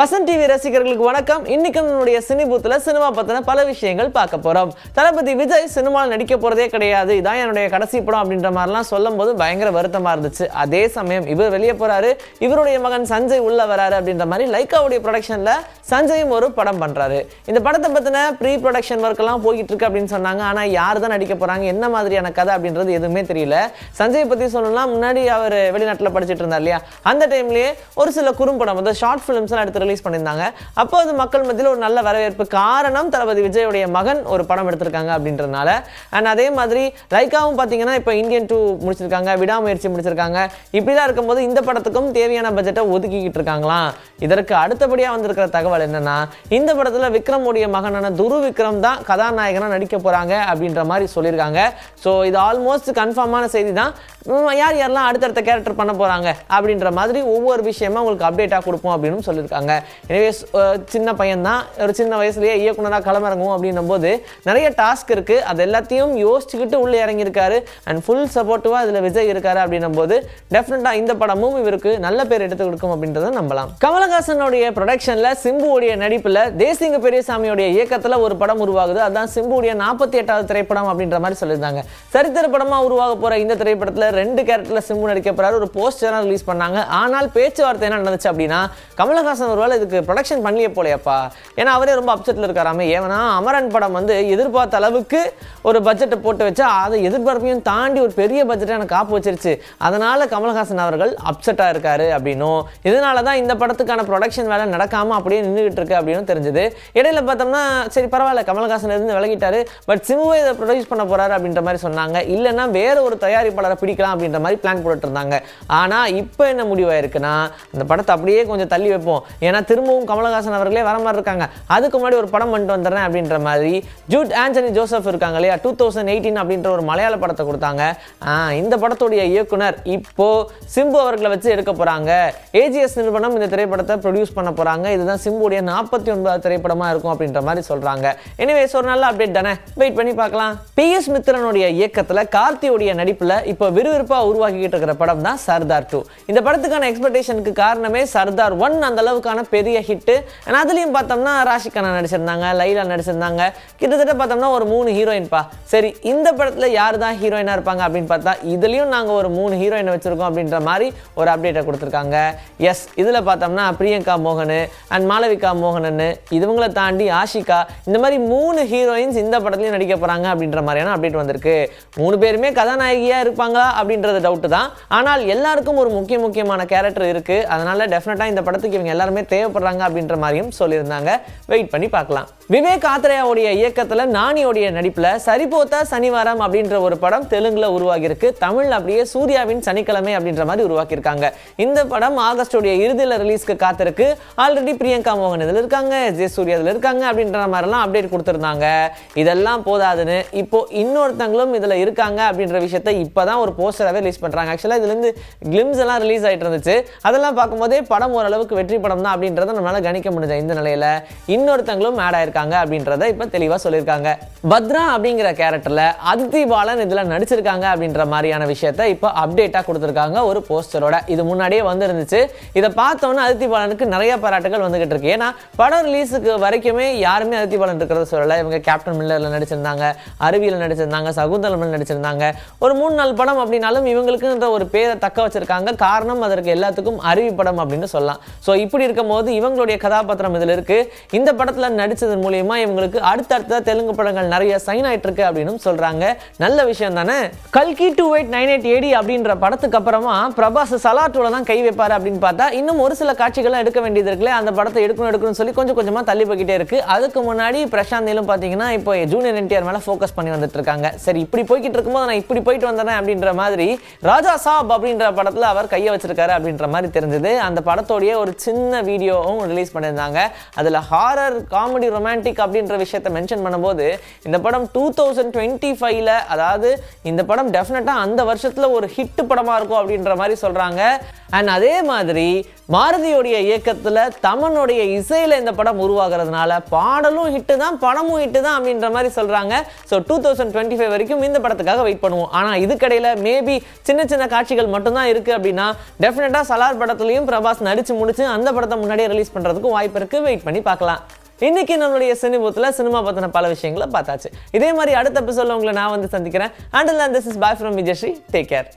Vasan TV ரசிகர்களுக்கு வணக்கம். இன்னைக்கு நம்மளுடைய சினிபுத்துல சினிமா பற்றின பல விஷயங்கள் பார்க்க போகிறோம் தளபதி விஜய் சினிமாவில் நடிக்க போறதே கிடையாது. இதான் என்னுடைய கடைசி படம் அப்படின்ற மாதிரிலாம் சொல்லும் போது பயங்கர வருத்தமாக இருந்துச்சு. அதே சமயம் இவர் வெளியே போறாரு. இவருடைய மகன் சஞ்சய் உள்ள வராரு அப்படின்ற மாதிரி லைக்காவுடைய ப்ரொடக்ஷனில் சஞ்சயும் ஒரு படம் பண்ணுறாரு இந்த படத்தை பற்றின ப்ரீ ப்ரொடக்ஷன் ஒர்க் எல்லாம் போய்கிட்டு இருக்கு அப்படின்னு சொன்னாங்க. ஆனால் யார் தான் நடிக்க போகிறாங்க என்ன மாதிரியான கதை அப்படின்றது எதுவுமே தெரியல. சஞ்சய் பற்றி சொல்லணும்னா முன்னாடி அவர் வெளிநாட்டில் படிச்சிட்டு இருந்தார் இல்லையா? அந்த டைம்லயே ஒரு சில குறும்படம் அதாவது ஷார்ட் ஃபிலிம்ஸ்லாம் எல்லாம் ரிலீஸ் பண்ணியிருந்தாங்க. அப்போ அது மக்கள் மத்தியில் ஒரு நல்ல வரவேற்பு. காரணம் தளபதி விஜயோடைய மகன் ஒரு படம் எடுத்திருக்காங்க அப்படின்றதுனால. அண்ட் அதே மாதிரி லைக்காவும் பார்த்தீங்கன்னா இப்போ இந்தியன் டூ முடிச்சிருக்காங்க விடாமுயற்சி முடிச்சிருக்காங்க. இப்படிலாம் இருக்கும்போது இந்த படத்துக்கும் தேவையான பட்ஜெட்டை ஒதுக்கிக்கிட்டு இருக்காங்களாம். இதற்கு அடுத்தபடியாக வந்திருக்கிற தகவல் என்னன்னா இந்த படத்தில் விக்ரமுடைய மகனான துரு விக்ரம் தான் கதாநாயகனாக நடிக்க போகிறாங்க அப்படின்ற மாதிரி சொல்லியிருக்காங்க. ஸோ இது ஆல்மோஸ்ட் கன்ஃபார்மான செய்தி தான் யார் யாரெல்லாம் அடுத்தடுத்த கேரக்டர் பண்ண போகிறாங்க அப்படின்ற மாதிரி ஒவ்வொரு விஷயமா உங்களுக்கு அப்டேட்டாக கொடுப்போம் அப்படின்னு சொல்லியிருக்காங்க. எனவே சின்ன பையன் தான் ஒரு சின்ன வயசுலேயே இயக்குனராக களமிறங்கும் அப்படின்னும் போது நிறைய டாஸ்க் இருக்குது அது எல்லாத்தையும் யோசிச்சுக்கிட்டு உள்ளே இறங்கியிருக்காரு. அண்ட் ஃபுல் சப்போர்ட்டிவாக இதில் விஜய் இருக்காரு அப்படின்னும் போது டெஃபினட்டாக இந்த படமும் இவருக்கு நல்ல பேர் எடுத்து கொடுக்கும் அப்படின்றத நம்பலாம். கமலஹாசனுடைய ப்ரொடக்ஷனில் சிம்புவுடைய நடிப்பில் தேசிங்க பெரியசாமியுடைய இயக்கத்தில் ஒரு படம் உருவாகுது. அதுதான் சிம்புடைய நாற்பத்தி எட்டாவது திரைப்படம் அப்படின்ற மாதிரி சொல்லியிருந்தாங்க. சரித்திர படமாக உருவாக போகிற இந்த திரைப்படத்தில் ரெண்டு கேரக்டரில் சிம்பு நடிக்க போறாரு. ஒரு போஸ்டராக ரிலீஸ் பண்ணாங்க. ஆனால் பேச்சுவார்த்தை என்ன நடந்துச்சு அப்படின்னா கமலஹாசன் ஒரு ஒருவேளை இதுக்கு ப்ரொடக்ஷன் பண்ணலையே போலையாப்பா. ஏன்னா அவரே ரொம்ப அப்செட்டில் இருக்காராமே. ஏன்னா அமரன் படம் வந்து எதிர்பார்த்த அளவுக்கு ஒரு பட்ஜெட்டை போட்டு வச்சா அதை எதிர்பார்ப்பையும் தாண்டி ஒரு பெரிய பட்ஜெட்டை எனக்கு காப்பு வச்சிருச்சு. அதனால கமலஹாசன் அவர்கள் அப்செட்டாக இருக்காரு அப்படின்னும். இதனால தான் இந்த படத்துக்கான ப்ரொடக்ஷன் வேலை நடக்காமல் அப்படியே நின்றுகிட்டு இருக்கு அப்படின்னு தெரிஞ்சது. இடையில பார்த்தோம்னா சரி பரவாயில்ல கமலஹாசன் இருந்து விலகிட்டாரு. பட் சிமுவை இதை ப்ரொடியூஸ் பண்ண போறாரு அப்படின்ற மாதிரி சொன்னாங்க. இல்லைன்னா வேற ஒரு தயாரிப்பாளரை பிடிக்கலாம் அப்படின்ற மாதிரி பிளான் போட்டுட்டு இருந்தாங்க. ஆனால் இப்போ என்ன முடிவாயிருக்குன்னா அந்த படத்தை அப்படியே கொஞ்சம் தள்ளி வைப்போம். ஏன்னா திரும்பவும் கமலஹாசன் அவர்களே வர மாதிரி இருக்காங்க. அதுக்கு முன்னாடி ஒரு படம் பண்ணிட்டு வந்துடுறேன் அப்படின்ற மாதிரி ஜூட் ஆண்டனி ஜோசப் இருக்காங்க இல்லையா? டூ தௌசண்ட் எயிட்டீன் அப்படின்ற ஒரு மலையாள படத்தை கொடுத்தாங்க. இந்த படத்துடைய இயக்குனர் இப்போ சிம்பு அவர்களை வச்சு எடுக்க போறாங்க. ஏஜிஎஸ் நிறுவனம் இந்த திரைப்படத்தை ப்ரொடியூஸ் பண்ண போறாங்க. இதுதான் சிம்புடைய நாற்பத்தி ஒன்பதாவது திரைப்படமா இருக்கும் அப்படின்ற மாதிரி சொல்றாங்க. எனிவேஸ் ஒரு நல்ல அப்டேட் தானே? வெயிட் பண்ணி பார்க்கலாம். பி எஸ் மித்ரனுடைய இயக்கத்தில் கார்த்தியுடைய நடிப்புல இப்போ விறுவிறுப்பாக உருவாக்கிட்டு இருக்கிற படம் தான் சர்தார் டூ இந்த படத்துக்கான எக்ஸ்பெக்டேஷனுக்கு காரணமே சர்தார் ஒன் அந்த அளவுக்கான பெரிய ஹிட் அதுலயும் பார்த்தோம்னா ராஷிகண்ணா நடிச்சிருந்தாங்க லைலா நடிச்சிருந்தாங்க. கிட்டத்தட்ட பார்த்தோம்னா ஒரு மூணு ஹீரோயின் பா. சரி இந்த படத்துல யார் தான் ஹீரோயினா இருப்பாங்க அப்படின்னு பார்த்தா இதுலயும் நாங்க ஒரு மூணு ஹீரோயின் வச்சிருக்கோம் அப்படின்ற மாதிரி ஒரு அப்டேட்டை கொடுத்துருக்காங்க. எஸ் இதுல பார்த்தோம்னா பிரியங்கா மோகன் அண்ட் மாளவிகா மோகனன் இதுவங்களை தாண்டி ஆஷிகா இந்த மாதிரி மூணு ஹீரோயின்ஸ் இந்த படத்துலயும் நடிக்க போறாங்க அப்படின்ற மாதிரியான அப்டேட் வந்திருக்கு. மூணு பேருமே கதாநாயகியா இருப்பாங்களா அப்படின்றது டவுட்டு தான். ஆனால் எல்லாருக்கும் ஒரு முக்கிய முக்கியமான கேரக்டர் இருக்கு. அதனால டெஃபினட்டாக இந்த படத்துக்கு இவங்க எல்லாருமே தேவைப்படுறாங்க அப்படின்ற மாதிரியும் சொல்லியிருந்தாங்க. வெயிட் பண்ணி பார்க்கலாம். விவேக் ஆத்ரேயாவுடைய இயக்கத்தில் நானியோடைய நடிப்பில் சரிபோத்தா சனிவாரம் அப்படின்ற ஒரு படம் தெலுங்கில் உருவாகியிருக்கு. தமிழ் அப்படியே சூர்யாவின் சனிக்கிழமை அப்படின்ற மாதிரி உருவாக்கியிருக்காங்க. இந்த படம் ஆகஸ்டோடைய இறுதியில் ரிலீஸ்க்கு காத்திருக்கு. ஆல்ரெடி பிரியங்கா மோகன் இதில் இருக்காங்க ஜே சூர்யா இதில் இருக்காங்க அப்படின்ற மாதிரிலாம் அப்டேட் கொடுத்துருந்தாங்க. இதெல்லாம் போதாதுன்னு இப்போ இன்னொருத்தங்களும் இதில் இருக்காங்க அப்படின்ற விஷயத்த இப்போ தான் ஒரு போஸ்டராகவே ரிலீஸ் பண்ணுறாங்க ஆக்சுவலாக இதுலேருந்து கிளிம்ஸ் எல்லாம் ரிலீஸ் ஆகிட்டு இருந்துச்சு. அதெல்லாம் பார்க்கும்போதே படம் ஓரளவுக்கு வெற்றி படம் தான் அப்படின்றத நம்மளால கணிக்க முடிஞ்ச இந்த நிலையில இன்னொருத்தங்களும் ஆட் ஆயிருக்காங்க அப்படின்றத இப்போ தெளிவாக சொல்லியிருக்காங்க. பத்ரா அப்படிங்கிற கேரக்டரில் அதித்தி பாலன் இதில் நடிச்சிருக்காங்க அப்படின்ற மாதிரியான விஷயத்த இப்போ அப்டேட்டாக கொடுத்துருக்காங்க ஒரு போஸ்டரோட இது முன்னாடியே வந்துருந்துச்சு. இதை பார்த்தோன்னே அதித்தி பாலனுக்கு நிறைய பாராட்டுகள் வந்துகிட்டு இருக்கு. ஏன்னா படம் ரிலீஸுக்கு வரைக்குமே யாருமே அதித்தி பாலன் இருக்கிறத சொல்லலை. இவங்க கேப்டன் மில்லரில் நடிச்சிருந்தாங்க அருவியில் நடிச்சிருந்தாங்க சகுந்தலமில் நடிச்சிருந்தாங்க. ஒரு மூணு நாள் படம் அப்படின்னாலும் இவங்களுக்குன்ற ஒரு பேரை தக்க வச்சிருக்காங்க. காரணம் அதற்கு எல்லாத்துக்கும் அருவி படம் அப்படின்னு சொல்லலாம். ஸோ இப்படி இருக்கும் போது இவங்களுடைய கதாபாத்திரம் இதில் இருக்கு. இந்த படத்தில் நடித்ததன் மூலயமா இவங்களுக்கு அடுத்தடுத்த தெலுங்கு படங்கள் நிறைய சைன் ஆயிட்டு இருக்கு அப்படின்னு சொல்றாங்க. நல்ல விஷயம் தானே? கல்கி two eight nine eight A D அப்படின்ற படத்துக்கு அப்புறமா பிரபாஸ் சலாட்டோட தான் கை வைப்பார் அப்படின்னு பார்த்தா இன்னும் ஒரு சில காட்சிகள்லாம் எடுக்க வேண்டியது இருக்குல்ல அந்த படத்தை எடுக்கணும் எடுக்கணும்னு சொல்லி கொஞ்சம் கொஞ்சமா தள்ளி போய்கிட்டே இருக்கு. அதுக்கு முன்னாடி பிரசாந்த் நீலும் பார்த்தீங்கன்னா இப்போ ஜூனியர் என்டிஆர் மேல ஃபோக்கஸ் பண்ணி வந்துட்டு இருக்காங்க. சரி இப்படி போய்கிட்டு இருக்கும்போது நான் இப்படி போயிட்டு வந்தேன் அப்படின்ற மாதிரி ராஜா சாப் அப்படின்ற படத்துல அவர் கையை வச்சிருக்காரு அப்படின்ற மாதிரி தெரிஞ்சது. அந்த படத்தோடைய ஒரு சின்ன வீடியோவும் ரிலீஸ் பண்ணியிருந்தாங்க. அதுல ஹாரர் காமெடி ரொமான்டிக் அப்படின்ற விஷயத்தை மென்ஷன் பண்ணும்போது இந்த படம் டூ தௌசண்ட் டுவெண்ட்டி ஃபைவ்ல அதாவது இந்த படம் டெஃபினட்டாக அந்த வருஷத்துல ஒரு ஹிட் படமா இருக்கும் அப்படின்ற மாதிரி சொல்றாங்க. அண்ட் அதே மாதிரி மாருதியோடைய இயக்கத்தில் தமனுடைய இசையில் இந்த படம் உருவாகிறதுனால பாடலும் ஹிட்டு தான் படமும் ஹிட்டு தான் அப்படின்ற மாதிரி சொல்கிறாங்க so two thousand twenty five வரைக்கும் இந்த படத்துக்காக வெயிட் பண்ணுவோம். ஆனால் இதுக்கடையில் மேபி சின்ன சின்ன காட்சிகள் மட்டும்தான் இருக்குது அப்படின்னா டெஃபினட்டாக சலார் படத்துலையும் பிரபாஸ் நடிச்சு முடிச்சு அந்த படத்தை முன்னாடியே ரிலீஸ் பண்ணுறதுக்கும் வாய்ப்பு இருக்குது வெயிட் பண்ணி பார்க்கலாம். இன்னைக்கு நம்மளுடைய சினிமூத்தில் சினிமா பற்றின பல விஷயங்களை பார்த்தாச்சு. இதே மாதிரி அடுத்த எபிசோட உங்களை நான் வந்து சந்திக்கிறேன். And this is bye from Vijayasree take care